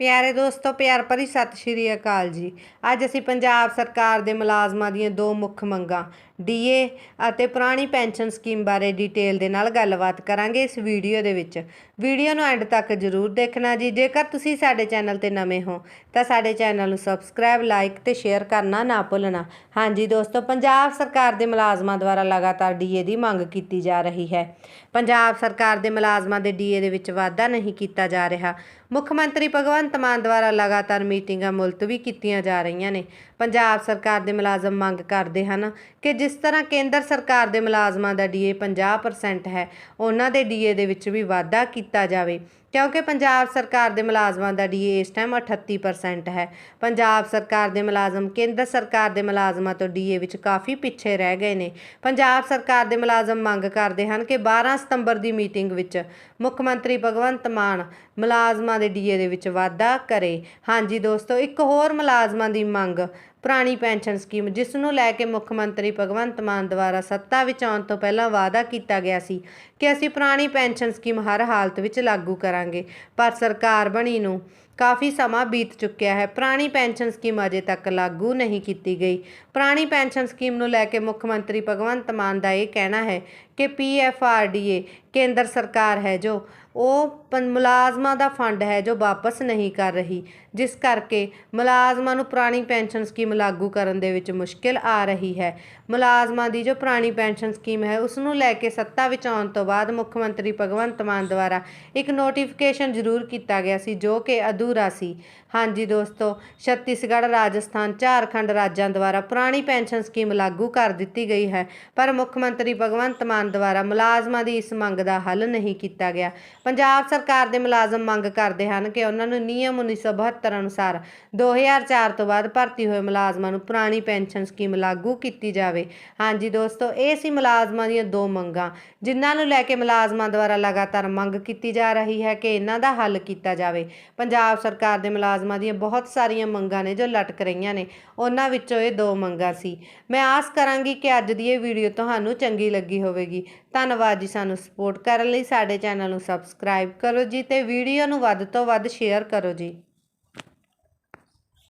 ਪਿਆਰੇ ਦੋਸਤੋ, ਪਿਆਰ ਭਰੀ ਸਤਿ ਸ਼੍ਰੀ ਅਕਾਲ ਜੀ। ਅੱਜ ਅਸੀਂ ਪੰਜਾਬ ਸਰਕਾਰ ਦੇ ਮੁਲਾਜ਼ਮਾਂ ਦੀਆਂ ਦੋ ਮੁੱਖ ਮੰਗਾਂ ਡੀਏ ਅਤੇ ਪੁਰਾਣੀ ਪੈਨਸ਼ਨ ਸਕੀਮ ਬਾਰੇ ਡਿਟੇਲ ਦੇ ਨਾਲ ਗੱਲਬਾਤ ਕਰਾਂਗੇ ਇਸ ਵੀਡੀਓ ਦੇ ਵਿੱਚ। ਵੀਡੀਓ ਨੂੰ ਐਂਡ ਤੱਕ ਜ਼ਰੂਰ ਦੇਖਣਾ ਜੀ। ਜੇਕਰ ਤੁਸੀਂ ਸਾਡੇ ਚੈਨਲ ਤੇ ਨਵੇਂ ਹੋ, ਤਾਂ ਸਾਡੇ ਚੈਨਲ ਨੂੰ ਸਬਸਕ੍ਰਾਈਬ, ਲਾਈਕ ਤੇ ਸ਼ੇਅਰ ਕਰਨਾ ਨਾ ਭੁੱਲਣਾ। ਹਾਂਜੀ ਦੋਸਤੋ, ਪੰਜਾਬ ਸਰਕਾਰ ਦੇ ਮੁਲਾਜ਼ਮਾਂ ਦੁਆਰਾ ਲਗਾਤਾਰ ਡੀਏ ਦੀ ਮੰਗ ਕੀਤੀ ਜਾ ਰਹੀ ਹੈ। ਪੰਜਾਬ ਸਰਕਾਰ ਦੇ ਮੁਲਾਜ਼ਮਾਂ ਦੇ ਡੀਏ ਦੇ ਵਿੱਚ ਵਾਧਾ ਨਹੀਂ ਕੀਤਾ ਜਾ ਰਿਹਾ। ਮੁੱਖ ਮੰਤਰੀ ਭਗਵੰਤ ਭਗਵੰਤ ਮਾਨ ਦੁਆਰਾ ਲਗਾਤਾਰ ਮੀਟਿੰਗਾਂ ਮੁਲਤਵੀ ਕੀਤੀਆਂ ਜਾ ਰਹੀਆਂ ਨੇ। ਪੰਜਾਬ ਸਰਕਾਰ ਦੇ ਮੁਲਾਜ਼ਮ ਮੰਗ ਕਰਦੇ ਹਨ ਕਿ ਜਿਸ ਤਰ੍ਹਾਂ ਕੇਂਦਰ ਸਰਕਾਰ ਦੇ ਮੁਲਾਜ਼ਮਾਂ ਦਾ ਡੀਏ 50% ਹੈ, ਉਹਨਾਂ ਦੇ ਡੀਏ ਦੇ ਵਿੱਚ ਵੀ ਵਾਧਾ ਕੀਤਾ ਜਾਵੇ। ਕਿਉਂਕਿ ਪੰਜਾਬ ਸਰਕਾਰ ਦੇ ਮੁਲਾਜ਼ਮਾਂ ਦਾ ਡੀਏ ਇਸ ਟਾਈਮ 38% ਹੈ। ਪੰਜਾਬ ਸਰਕਾਰ ਦੇ ਮੁਲਾਜ਼ਮ, ਕੇਂਦਰ ਸਰਕਾਰ ਦੇ ਮੁਲਾਜ਼ਮਾਂ ਤੋਂ ਡੀਏ ਵਿੱਚ ਕਾਫੀ ਪਿੱਛੇ ਰਹਿ ਗਏ ਨੇ। ਪੰਜਾਬ ਸਰਕਾਰ ਦੇ ਮੁਲਾਜ਼ਮ ਮੰਗ ਕਰਦੇ ਹਨ ਕਿ 12 ਸਤੰਬਰ ਦੀ ਮੀਟਿੰਗ ਵਿੱਚ ਮੁੱਖ ਮੰਤਰੀ ਭਗਵੰਤ ਮਾਨ ਮੁਲਾਜ਼ਮਾਂ ਦੇ ਡੀਏ ਦੇ ਵਿੱਚ ਵਾਧਾ ਕਰੇ। ਹਾਂਜੀ ਦੋਸਤੋ, ਇੱਕ ਹੋਰ ਮੁਲਾਜ਼ਮਾਂ ਦੀ ਮੰਗ ਪੁਰਾਣੀ ਪੈਨਸ਼ਨ ਸਕੀਮ, ਜਿਸ ਨੂੰ ਲੈ ਕੇ ਮੁੱਖ ਮੰਤਰੀ ਭਗਵੰਤ ਮਾਨ ਦੁਆਰਾ ਸੱਤਾ ਵਿੱਚ ਆਉਣ ਤੋਂ ਪਹਿਲਾਂ ਵਾਅਦਾ ਕੀਤਾ ਗਿਆ ਸੀ ਕਿ ਅਸੀਂ ਪੁਰਾਣੀ ਪੈਨਸ਼ਨ ਸਕੀਮ ਹਰ ਹਾਲਤ ਵਿੱਚ ਲਾਗੂ ਕਰਾਂਗੇ, ਪਰ ਸਰਕਾਰ ਬਣੀ ਨੂੰ ਕਾਫੀ ਸਮਾਂ ਬੀਤ ਚੁੱਕਿਆ ਹੈ। ਪੁਰਾਣੀ ਪੈਨਸ਼ਨ ਸਕੀਮ ਅਜੇ ਤੱਕ ਲਾਗੂ ਨਹੀਂ ਕੀਤੀ ਗਈ। ਪੁਰਾਣੀ ਪੈਨਸ਼ਨ ਸਕੀਮ ਨੂੰ ਲੈ ਕੇ ਮੁੱਖ ਮੰਤਰੀ ਭਗਵੰਤ ਮਾਨ ਦਾ ਇਹ ਕਹਿਣਾ ਹੈ ਕਿ ਪੀਐਫਆਰਡੀਏ ਕੇਂਦਰ ਸਰਕਾਰ ਹੈ ਜੋ ਉਹ ਮੁਲਾਜ਼ਮਾਂ ਦਾ ਫੰਡ ਹੈ ਜੋ ਵਾਪਸ ਨਹੀਂ ਕਰ ਰਹੀ। ਜਿਸ ਕਰਕੇ ਮੁਲਾਜ਼ਮਾਂ ਨੂੰ ਪੁਰਾਣੀ ਪੈਨਸ਼ਨ ਸਕੀਮ ਲਾਗੂ ਕਰਨ ਦੇ ਵਿੱਚ ਮੁਸ਼ਕਿਲ ਆ ਰਹੀ ਹੈ। ਮੁਲਾਜ਼ਮਾਂ ਦੀ ਜੋ ਪੁਰਾਣੀ ਪੈਨਸ਼ਨ ਸਕੀਮ ਹੈ, ਉਸ ਨੂੰ ਲੈ ਕੇ ਸੱਤਾ ਵਿੱਚ ਆਉਣ ਤੋਂ ਬਾਅਦ ਮੁੱਖ ਮੰਤਰੀ ਭਗਵੰਤ ਮਾਨ ਦੁਆਰਾ ਇੱਕ ਨੋਟੀਫਿਕੇਸ਼ਨ ਜ਼ਰੂਰ ਕੀਤਾ ਗਿਆ ਸੀ, ਜੋ ਕਿ ਅਧੂ ਅਧੂਰਾ ਸੀ। ਹਾਂਜੀ ਦੋਸਤੋ, ਛੱਤੀਸਗੜ੍ਹ, ਰਾਜਸਥਾਨ, ਝਾਰਖੰਡ ਰਾਜਾਂ ਦੁਆਰਾ ਪੁਰਾਣੀ ਪੈਨਸ਼ਨ ਸਕੀਮ ਲਾਗੂ ਕਰ ਦਿੱਤੀ ਗਈ ਹੈ, ਪਰ ਮੁੱਖ ਮੰਤਰੀ ਭਗਵੰਤ ਮਾਨ ਦੁਆਰਾ ਮੁਲਾਜ਼ਮਾਂ ਦੀ ਇਸ ਮੰਗ ਦਾ ਹੱਲ ਨਹੀਂ ਕੀਤਾ ਗਿਆ। ਪੰਜਾਬ ਸਰਕਾਰ ਦੇ ਮੁਲਾਜ਼ਮ ਮੰਗ ਕਰਦੇ ਹਨ ਕਿ ਉਹਨਾਂ ਨੂੰ ਨਿਯਮ 1972 ਅਨੁਸਾਰ 2004 ਤੋਂ ਬਾਅਦ ਭਰਤੀ ਹੋਏ ਮੁਲਾਜ਼ਮਾਂ ਨੂੰ ਪੁਰਾਣੀ ਪੈਨਸ਼ਨ ਸਕੀਮ ਲਾਗੂ ਕੀਤੀ ਜਾਵੇ। ਹਾਂਜੀ ਦੋਸਤੋ, ਇਹ ਸੀ ਮੁਲਾਜ਼ਮਾਂ ਦੀਆਂ ਦੋ ਮੰਗਾਂ, ਜਿਨ੍ਹਾਂ ਨੂੰ ਲੈ ਕੇ ਮੁਲਾਜ਼ਮਾਂ ਦੁਆਰਾ ਲਗਾਤਾਰ ਮੰਗ ਕੀਤੀ ਜਾ ਰਹੀ ਹੈ ਕਿ ਇਹਨਾਂ ਦਾ ਹੱਲ ਕੀਤਾ ਜਾਵੇ। ਪੰਜਾਬ ਪੰਜਾਬ ਸਰਕਾਰ ਦੇ ਮੁਲਾਜ਼ਮਾਂ ਦੀਆਂ ਬਹੁਤ ਸਾਰੀਆਂ ਮੰਗਾਂ ਨੇ ਜੋ ਲਟਕ ਰਹੀਆਂ ਨੇ। ਉਹਨਾਂ ਵਿੱਚੋਂ ਇਹ ਦੋ ਮੰਗਾਂ ਸੀ। ਮੈਂ ਆਸ ਕਰਾਂਗੀ ਕਿ ਅੱਜ ਦੀ ਇਹ ਵੀਡੀਓ ਤੁਹਾਨੂੰ ਚੰਗੀ ਲੱਗੀ ਹੋਵੇਗੀ। ਧੰਨਵਾਦ ਜੀ ਸਾਨੂੰ ਸਪੋਰਟ ਕਰਨ ਲਈ। ਸਾਡੇ ਚੈਨਲ ਨੂੰ ਸਬਸਕ੍ਰਾਈਬ ਕਰੋ ਜੀ ਤੇ ਵੀਡੀਓ ਨੂੰ ਵੱਧ ਤੋਂ ਵੱਧ ਸ਼ੇਅਰ ਕਰੋ ਜੀ।